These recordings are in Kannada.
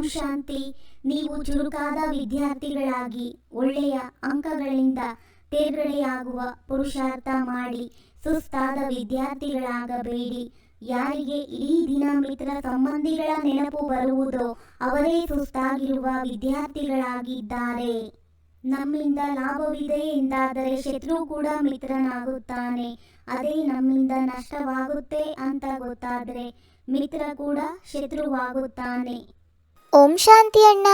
ಓಂ ಶಾಂತಿ ನೀವು ಚುರುಕಾದ ವಿದ್ಯಾರ್ಥಿಗಳಾಗಿ ಒಳ್ಳೆಯ ಅಂಕಗಳಿಂದ ತೇರ್ಗಡೆಯಾಗುವ ಪುರುಷಾರ್ಥ ಮಾಡಿ ಸುಸ್ತಾದ ವಿದ್ಯಾರ್ಥಿಗಳಾಗಬೇಡಿ. ಯಾರಿಗೆ ಈ ದಿನ ಮಿತ್ರ ಸಂಬಂಧಿಗಳ ನೆನಪು ಬರುವುದೋ ಅವರೇ ಸುಸ್ತಾಗಿರುವ ವಿದ್ಯಾರ್ಥಿಗಳಾಗಿದ್ದಾರೆ. ನಮ್ಮಿಂದ ಲಾಭವಿದೆ ಎಂದಾದರೆ ಶತ್ರು ಕೂಡ ಮಿತ್ರನಾಗುತ್ತಾನೆ. ಅದೇ ನಮ್ಮಿಂದ ನಷ್ಟವಾಗುತ್ತೆ ಅಂತ ಗೊತ್ತಾದರೆ ಮಿತ್ರ ಕೂಡ ಶತ್ರುವಾಗುತ್ತಾನೆ. ಓಂ ಶಾಂತಿ ಅಣ್ಣ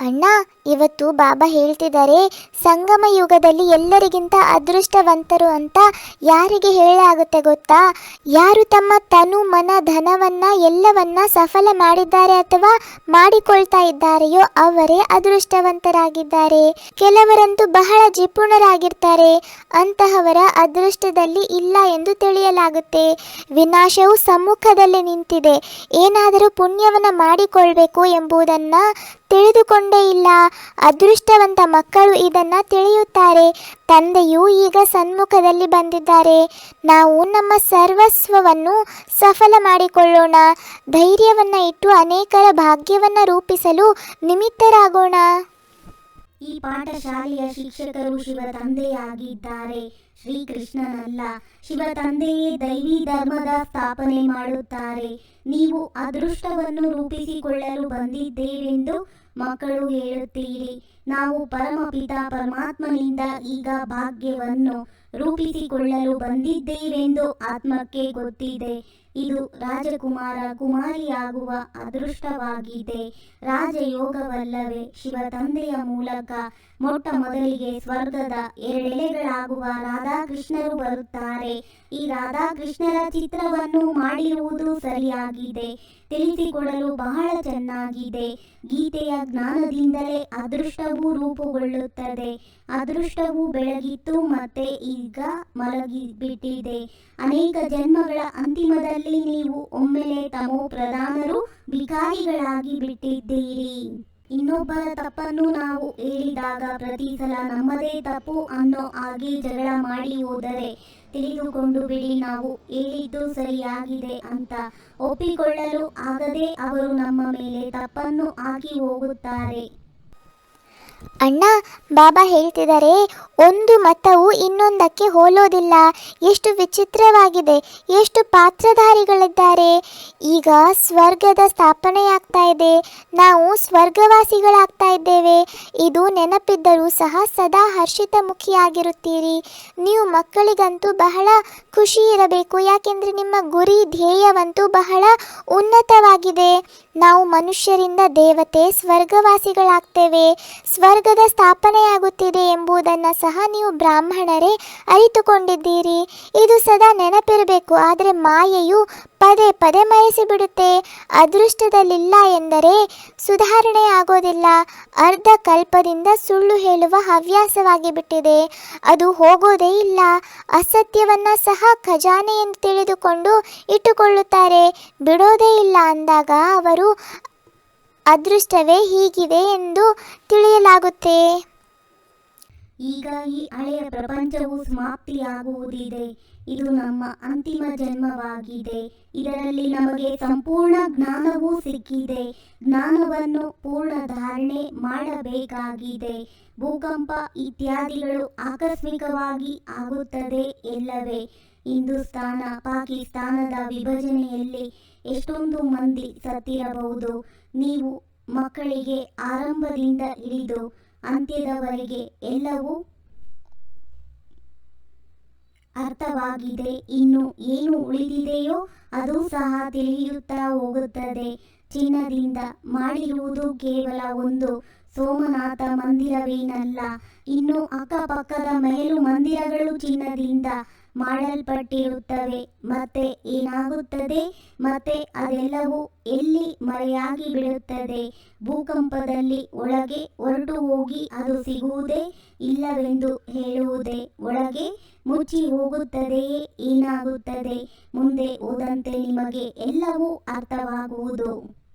ಅಣ್ಣ, ಇವತ್ತು ಬಾಬಾ ಹೇಳ್ತಿದ್ದಾರೆ ಸಂಗಮ ಯುಗದಲ್ಲಿ ಎಲ್ಲರಿಗಿಂತ ಅದೃಷ್ಟವಂತರು ಅಂತ ಯಾರಿಗೆ ಹೇಳಾಗುತ್ತೆ ಗೊತ್ತಾ? ಯಾರು ತಮ್ಮ ತನು, ಮನ, ಧನವನ್ನ, ಎಲ್ಲವನ್ನ ಸಫಲ ಮಾಡಿದ್ದಾರೆ ಅಥವಾ ಮಾಡಿಕೊಳ್ತಾ ಇದ್ದಾರೆಯೋ ಅವರೇ ಅದೃಷ್ಟವಂತರಾಗಿದ್ದಾರೆ. ಕೆಲವರಂತೂ ಬಹಳ ಜಿಪುಣರಾಗಿರ್ತಾರೆ, ಅಂತಹವರ ಅದೃಷ್ಟದಲ್ಲಿ ಇಲ್ಲ ಎಂದು ತಿಳಿಯಲಾಗುತ್ತೆ. ವಿನಾಶವು ಸಮ್ಮುಖದಲ್ಲಿ ನಿಂತಿದೆ, ಏನಾದರೂ ಪುಣ್ಯವನ್ನ ಮಾಡಿಕೊಳ್ಬೇಕು ಎಂಬುದನ್ನ ತಿಳಿದುಕೊಂಡೇ ಇಲ್ಲ. ಅದೃಷ್ಟವಂತ ಮಕ್ಕಳು ಇದನ್ನ ತಿಳಿಯುತ್ತಾರೆ. ತಂದೆಯು ಈಗ ಸನ್ಮುಖದಲ್ಲಿ ಬಂದಿದ್ದಾರೆ. ನಾವು ನಮ್ಮ ಸರ್ವಸ್ವವನ್ನು ಸಫಲ ಮಾಡಿಕೊಳ್ಳೋಣ. ಧೈರ್ಯವನ್ನು ಇಟ್ಟು ಅನೇಕರ ಭಾಗ್ಯವನ್ನು ರೂಪಿಸಲು ನಿಮಿತ್ತರಾಗೋಣ. ಪಾಠಶಾಲೆಯ ಶಿಕ್ಷಕರು ಶಿವ ತಂದೆಯಾಗಿದ್ದಾರೆ. ಶ್ರೀಕೃಷ್ಣನಲ್ಲ, ಶಿವ ತಂದೆಯೇ ದೈವಿ ಧರ್ಮದ ಸ್ಥಾಪನೆ ಮಾಡುತ್ತಾರೆ. ನೀವು ಅದೃಷ್ಟವನ್ನು ರೂಪಿಸಿಕೊಳ್ಳಲು ಬಂದಿದ್ದೇವೆಂದು ಮಕ್ಕಳು ಹೇಳುತ್ತೀರಿ, ನಾವು ಪರಮಪಿತ ಪರಮಾತ್ಮನಿಂದ ಈಗ ಭಾಗ್ಯವನ್ನು ರೂಪಿಸಿಕೊಳ್ಳಲು ಬಂದಿದ್ದೇವೆಂದು ಆತ್ಮಕ್ಕೆ ಗೊತ್ತಿದೆ. ಇದು ರಾಜಕುಮಾರ ಕುಮಾರಿಯಾಗುವ ಅದೃಷ್ಟವಾಗಿದೆ. ರಾಜಯೋಗವಲ್ಲವೇ ಶಿವ ತಂದೆಯ ಮೂಲಕ ಮೊಟ್ಟ ಮೊದಲಿಗೆ ಸ್ವರ್ಗದ ಎರಡೆಲೆಗಳಾಗುವ ರಾಧಾಕೃಷ್ಣರು ಬರುತ್ತಾರೆ. ಈ ರಾಧಾಕೃಷ್ಣರ ಚಿತ್ರವನ್ನು ಮಾಡಿರುವುದು ಸರಿಯಾಗಿದೆ. ತಿಳಿಸಿಕೊಡಲು ಬಹಳ ಚೆನ್ನಾಗಿದೆ. ಗೀತೆಯ ಜ್ಞಾನದಿಂದಲೇ ಅದೃಷ್ಟವೂ ರೂಪುಗೊಳ್ಳುತ್ತದೆ. ಅದೃಷ್ಟವು ಬೆಳಗಿತ್ತು ಮತ್ತೆ ಈಗ ಮಲಗಿಬಿಟ್ಟಿದೆ. ಅನೇಕ ಜನ್ಮಗಳ ಅಂತಿಮದಲ್ಲಿ ನೀವು ಒಮ್ಮೆಲೆ ತಮೋ ಪ್ರಧಾನರು ಭಿಕಾರಿಗಳಾಗಿ ಬಿಟ್ಟಿದ್ದೀರಿ ಇನ್ನೊಬ್ಬರ ತಪ್ಪನ್ನು ನಾವು ಹೇಳಿದಾಗ ಪ್ರತಿ ಸಲ ನಮ್ಮದೇ ತಪ್ಪು ಅನ್ನೋ ಹಾಗೆ ಜಗಳ ಮಾಡಿ ಹೋದರೆ ತಿಳಿದುಕೊಂಡು ಬಿಡಿ, ನಾವು ಹೇಳಿದ್ದು ಸರಿಯಾಗಿದೆ ಅಂತ ಒಪ್ಪಿಕೊಳ್ಳಲು ಆಗದೆ ಅವರು ನಮ್ಮ ಮೇಲೆ ತಪ್ಪನ್ನು ಹಾಕಿ ಹೋಗುತ್ತಾರೆ. ಅಣ್ಣ, ಬಾಬಾ ಹೇಳ್ತಿದ್ದಾರೆ ಒಂದು ಮತವು ಇನ್ನೊಂದಕ್ಕೆ ಹೋಲೋದಿಲ್ಲ. ಎಷ್ಟು ವಿಚಿತ್ರವಾಗಿದೆ, ಎಷ್ಟು ಪಾತ್ರಧಾರಿಗಳಿದ್ದಾರೆ. ಈಗ ಸ್ವರ್ಗದ ಸ್ಥಾಪನೆಯಾಗ್ತಾ ಇದೆ. ನಾವು ಸ್ವರ್ಗವಾಸಿಗಳಾಗ್ತಾ ಇದ್ದೇವೆ ಇದು ನೆನಪಿದ್ದರೂ ಸಹ ಸದಾ ಹರ್ಷಿತ ಮುಖಿಯಾಗಿರುತ್ತೀರಿ ನೀವು ಮಕ್ಕಳಿಗಂತೂ ಬಹಳ ಖುಷಿ ಇರಬೇಕು ಯಾಕೆಂದರೆ ನಿಮ್ಮ ಗುರಿ ಧ್ಯೇಯವಂತೂ ಬಹಳ ಉನ್ನತವಾಗಿದೆ. ನಾವು ಮನುಷ್ಯರಿಂದ ದೇವತೆ, ಸ್ವರ್ಗವಾಸಿಗಳಾಗ್ತೇವೆ. ಸ್ವರ್ಗದ ಸ್ಥಾಪನೆಯಾಗುತ್ತಿದೆ ಎಂಬುದನ್ನು ಸಹ ನೀವು ಬ್ರಾಹ್ಮಣರೇ ಅರಿತುಕೊಂಡಿದ್ದೀರಿ. ಇದು ಸದಾ ನೆನಪಿರಬೇಕು, ಆದರೆ ಮಾಯೆಯು ಪದೇ ಪದೇ ಮರೆಸಿಬಿಡುತ್ತೆ. ಅದೃಷ್ಟದಲ್ಲಿಲ್ಲ ಎಂದರೆ ಸುಧಾರಣೆ ಆಗೋದಿಲ್ಲ ಅರ್ಧ ಕಲ್ಪದಿಂದ ಸುಳ್ಳು ಹೇಳುವ ಹವ್ಯಾಸವಾಗಿ ಬಿಟ್ಟಿದೆ ಅದು ಹೋಗೋದೇ ಇಲ್ಲ. ಅಸತ್ಯವನ್ನ ಸಹ ಖಜಾನೆ ಎಂದು ತಿಳಿದುಕೊಂಡು ಇಟ್ಟುಕೊಳ್ಳುತ್ತಾರೆ. ಬಿಡೋದೇ ಇಲ್ಲ ಅಂದಾಗ ಅವರು, ಅದೃಷ್ಟವೇ ಹೀಗಿದೆ ಎಂದು ತಿಳಿಯಲಾಗುತ್ತೆ. ಈಗ ಈ ಹಳೆಯ ಪ್ರಪಂಚವು ಸಮಾಪ್ತಿಯಾಗುವುದಿದೆ. ಇದು ನಮ್ಮ ಅಂತಿಮ ಜನ್ಮವಾಗಿದೆ. ಇದರಲ್ಲಿ ನಮಗೆ ಸಂಪೂರ್ಣ ಜ್ಞಾನವೂ ಸಿಕ್ಕಿದೆ. ಜ್ಞಾನವನ್ನು ಪೂರ್ಣ ಧಾರಣೆ ಮಾಡಬೇಕಾಗಿದೆ. ಭೂಕಂಪ ಇತ್ಯಾದಿಗಳು ಆಕಸ್ಮಿಕವಾಗಿ ಆಗುತ್ತದೆ ಎಲ್ಲವೇ. ಹಿಂದೂಸ್ತಾನ, ಪಾಕಿಸ್ತಾನದ ವಿಭಜನೆಯಲ್ಲಿ ಎಷ್ಟೊಂದು ಮಂದಿ ಸತ್ತಿರಬಹುದು. ನೀವು ಮಕ್ಕಳಿಗೆ ಆರಂಭದಿಂದ ಹಿಡಿದು ಅಂತ್ಯದವರೆಗೆ ಎಲ್ಲವೂ ಅರ್ಥವಾಗಿದೆ. ಇನ್ನು ಏನು ಉಳಿದಿದೆಯೋ ಅದು ಸಹ ತಿಳಿಯುತ್ತಾ ಹೋಗುತ್ತದೆ. ಚಿನ್ನದಿಂದ ಮಾಡಿರುವುದು ಕೇವಲ ಒಂದು ಸೋಮನಾಥ ಮಂದಿರವೇನಲ್ಲ. ಇನ್ನು ಅಕ್ಕಪಕ್ಕದ ಮೇಲು ಮಂದಿರಗಳು ಚಿನ್ನದಿಂದ ಮಾಡಲ್ಪಟ್ಟಿರುತ್ತವೆ. ಮತ್ತೆ ಏನಾಗುತ್ತದೆ? ಮತ್ತೆ ಅದೆಲ್ಲವೂ ಎಲ್ಲಿ ಮರೆಯಾಗಿ ಬಿಡುತ್ತದೆ? ಭೂಕಂಪದಲ್ಲಿ ಒಳಗೆ ಹೊರಟು ಹೋಗಿ ಅದು ಸಿಗುವುದೇ ಇಲ್ಲವೆಂದು ಹೇಳುವುದೇ ಒಳಗೆ ಮುಚ್ಚಿ ಹೋಗುತ್ತದೆಯೇ ಏನಾಗುತ್ತದೆ? ಮುಂದೆ ಹೋದಂತೆ ನಿಮಗೆ ಎಲ್ಲವೂ ಅರ್ಥವಾಗುವುದು.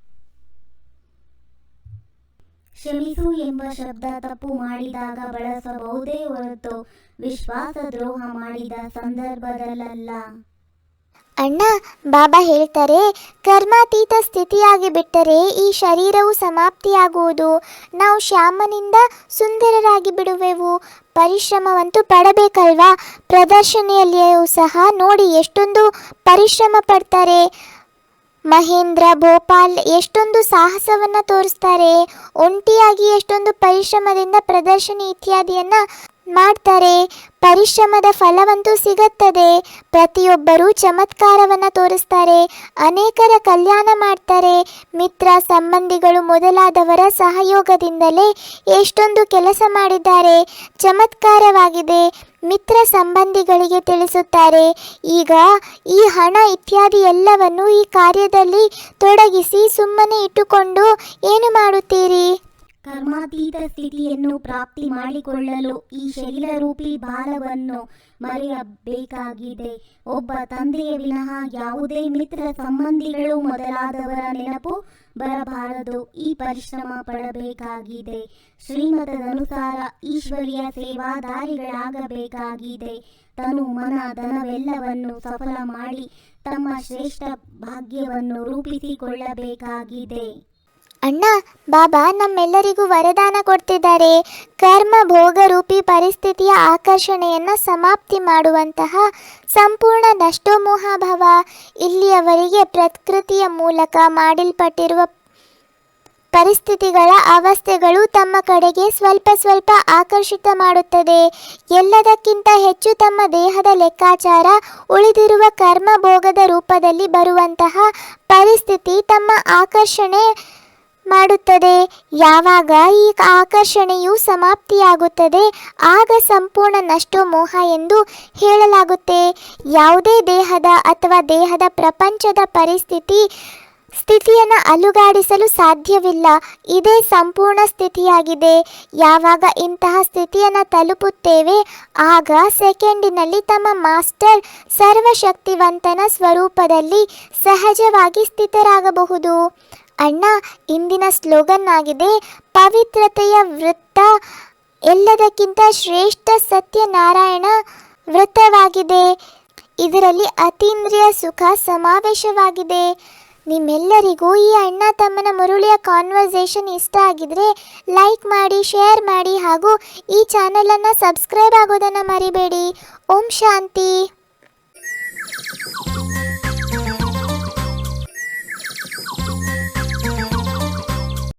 ಕ್ಷಮಿಸು ಎಂಬ ಶಬ್ದ ತಪ್ಪು ಮಾಡಿದಾಗ ಬಳಸಬಹುದೇ ಹೊರತು ವಿಶ್ವಾಸ ದ್ರೋಹ ಮಾಡಿದ ಸಂದರ್ಭದಲ್ಲ ಅಣ್ಣ, ಬಾಬಾ ಹೇಳ್ತಾರೆ, ಕರ್ಮಾತೀತ ಸ್ಥಿತಿಯಾಗಿ ಬಿಟ್ಟರೆ ಈ ಶರೀರವು ಸಮಾಪ್ತಿಯಾಗುವುದು. ನಾವು ಶ್ಯಾಮನಿಂದ ಸುಂದರರಾಗಿ ಬಿಡುವೆವು. ಪರಿಶ್ರಮವಂತೂ ಪಡಬೇಕಲ್ವಾ? ಪ್ರದರ್ಶನೆಯಲ್ಲಿಯೂ ಸಹ ನೋಡಿ ಎಷ್ಟೊಂದು ಪರಿಶ್ರಮ ಪಡ್ತಾರೆ. ಮಹೇಂದ್ರ ಭೋಪಾಲ್ ಎಷ್ಟೊಂದು ಸಾಹಸವನ್ನ ತೋರಿಸ್ತಾರೆ. ಒಂಟಿಯಾಗಿ ಎಷ್ಟೊಂದು ಪರಿಶ್ರಮದಿಂದ ಪ್ರದರ್ಶನ ಇತ್ಯಾದಿಯನ್ನ ಮಾಡ್ತಾರೆ. ಪರಿಶ್ರಮದ ಫಲವಂತೂ ಸಿಗುತ್ತದೆ. ಪ್ರತಿಯೊಬ್ಬರೂ ಚಮತ್ಕಾರವನ್ನು ತೋರಿಸ್ತಾರೆ. ಅನೇಕರ ಕಲ್ಯಾಣ ಮಾಡ್ತಾರೆ. ಮಿತ್ರ ಸಂಬಂಧಿಗಳು ಮೊದಲಾದವರ ಸಹಯೋಗದಿಂದಲೇ ಎಷ್ಟೊಂದು ಕೆಲಸ ಮಾಡಿದ್ದಾರೆ. ಚಮತ್ಕಾರವಾಗಿದೆ. ಮಿತ್ರ ಸಂಬಂಧಿಗಳಿಗೆ ತಿಳಿಸುತ್ತಾರೆ. ಈಗ ಈ ಹಣ ಇತ್ಯಾದಿ ಎಲ್ಲವನ್ನು ಈ ಕಾರ್ಯದಲ್ಲಿ ತೊಡಗಿಸಿ ಸುಮ್ಮನೆ ಇಟ್ಟುಕೊಂಡು ಏನು ಮಾಡುತ್ತೀರಿ? ಕರ್ಮಾತೀತ ಸ್ಥಿತಿಯನ್ನು ಪ್ರಾಪ್ತಿ ಮಾಡಿಕೊಳ್ಳಲು ಈ ಶರೀರರೂಪಿ ಬಾಲವನ್ನು ಮರೆಯಬೇಕಾಗಿದೆ. ಒಬ್ಬ ತಂದೆಯ ವಿನಃ ಯಾವುದೇ ಮಿತ್ರ ಸಂಬಂಧಿಗಳು ಮೊದಲಾದವರ ನೆನಪು ಬರಬಾರದು. ಈ ಪರಿಶ್ರಮ ಪಡಬೇಕಾಗಿದೆ. ಶ್ರೀಮತದನುಸಾರ ಈಶ್ವರಿಯ ಸೇವಾದಾರಿಗಳಾಗಬೇಕಾಗಿದೆ. ತನು ಮನ ಧನವೆಲ್ಲವನ್ನು ಸಫಲ ಮಾಡಿ ತಮ್ಮ ಶ್ರೇಷ್ಠ ಭಾಗ್ಯವನ್ನು ರೂಪಿಸಿಕೊಳ್ಳಬೇಕಾಗಿದೆ. ಅಣ್ಣ, ಬಾಬಾ ನಮ್ಮೆಲ್ಲರಿಗೂ ವರದಾನ ಕೊಡ್ತಿದ್ದಾರೆ. ಕರ್ಮ ಭೋಗರೂಪಿ ಪರಿಸ್ಥಿತಿಯ ಆಕರ್ಷಣೆಯನ್ನು ಸಮಾಪ್ತಿ ಮಾಡುವಂತಹ ಸಂಪೂರ್ಣ ನಷ್ಟೋಮೋಹಾಭಾವ ಇಲ್ಲಿಯವರೆಗೆ ಪ್ರಕೃತಿಯ ಮೂಲಕ ಮಾಡಲ್ಪಟ್ಟಿರುವ ಪರಿಸ್ಥಿತಿಗಳ ಅವಸ್ಥೆಗಳು ತಮ್ಮ ಕಡೆಗೆ ಸ್ವಲ್ಪ ಸ್ವಲ್ಪ ಆಕರ್ಷಿತ ಮಾಡುತ್ತದೆ. ಎಲ್ಲದಕ್ಕಿಂತ ಹೆಚ್ಚು ತಮ್ಮ ದೇಹದ ಲೆಕ್ಕಾಚಾರ ಉಳಿದಿರುವ ಕರ್ಮ ಭೋಗದ ರೂಪದಲ್ಲಿ ಬರುವಂತಹ ಪರಿಸ್ಥಿತಿ ತಮ್ಮ ಆಕರ್ಷಣೆ ಮಾಡುತ್ತದೆ. ಯಾವಾಗ ಈ ಆಕರ್ಷಣೆಯು ಸಮಾಪ್ತಿಯಾಗುತ್ತದೆ, ಆಗ ಸಂಪೂರ್ಣ ನಷ್ಟು ಮೋಹ ಎಂದು ಹೇಳಲಾಗುತ್ತೆ. ಯಾವುದೇ ದೇಹದ ಅಥವಾ ದೇಹದ ಪ್ರಪಂಚದ ಪರಿಸ್ಥಿತಿ, ಸ್ಥಿತಿಯನ್ನು ಅಲುಗಾಡಿಸಲು ಸಾಧ್ಯವಿಲ್ಲ. ಇದೇ ಸಂಪೂರ್ಣ ಸ್ಥಿತಿಯಾಗಿದೆ. ಯಾವಾಗ ಇಂತಹ ಸ್ಥಿತಿಯನ್ನು ತಲುಪುತ್ತೇವೆ, ಆಗ ಸೆಕೆಂಡಿನಲ್ಲಿ ತಮ್ಮ ಮಾಸ್ಟರ್ ಸರ್ವಶಕ್ತಿವಂತನ ಸ್ವರೂಪದಲ್ಲಿ ಸಹಜವಾಗಿ ಸ್ಥಿತರಾಗಬಹುದು. ಅಣ್ಣ, ಇಂದಿನ ಸ್ಲೋಗನ್ ಆಗಿದೆ, ಪವಿತ್ರತೆಯ ವೃತ್ತ ಎಲ್ಲದಕ್ಕಿಂತ ಶ್ರೇಷ್ಠ ಸತ್ಯನಾರಾಯಣ ವೃತ್ತವಾಗಿದೆ. ಇದರಲ್ಲಿ ಅತೀಂದ್ರಿಯ ಸುಖ ಸಮಾವೇಶವಾಗಿದೆ. ನಿಮ್ಮೆಲ್ಲರಿಗೂ ಈ ಅಣ್ಣ ತಮ್ಮನ ಮುರುಳಿಯ ಕಾನ್ವರ್ಸೇಷನ್ ಇಷ್ಟ ಆಗಿದ್ರೆ ಲೈಕ್ ಮಾಡಿ ಶೇರ್ ಮಾಡಿ ಹಾಗೂ ಈ ಚಾನಲನ್ನು ಸಬ್ಸ್ಕ್ರೈಬ್ ಆಗೋದನ್ನು ಮರಿಬೇಡಿ. ಓಂ ಶಾಂತಿ.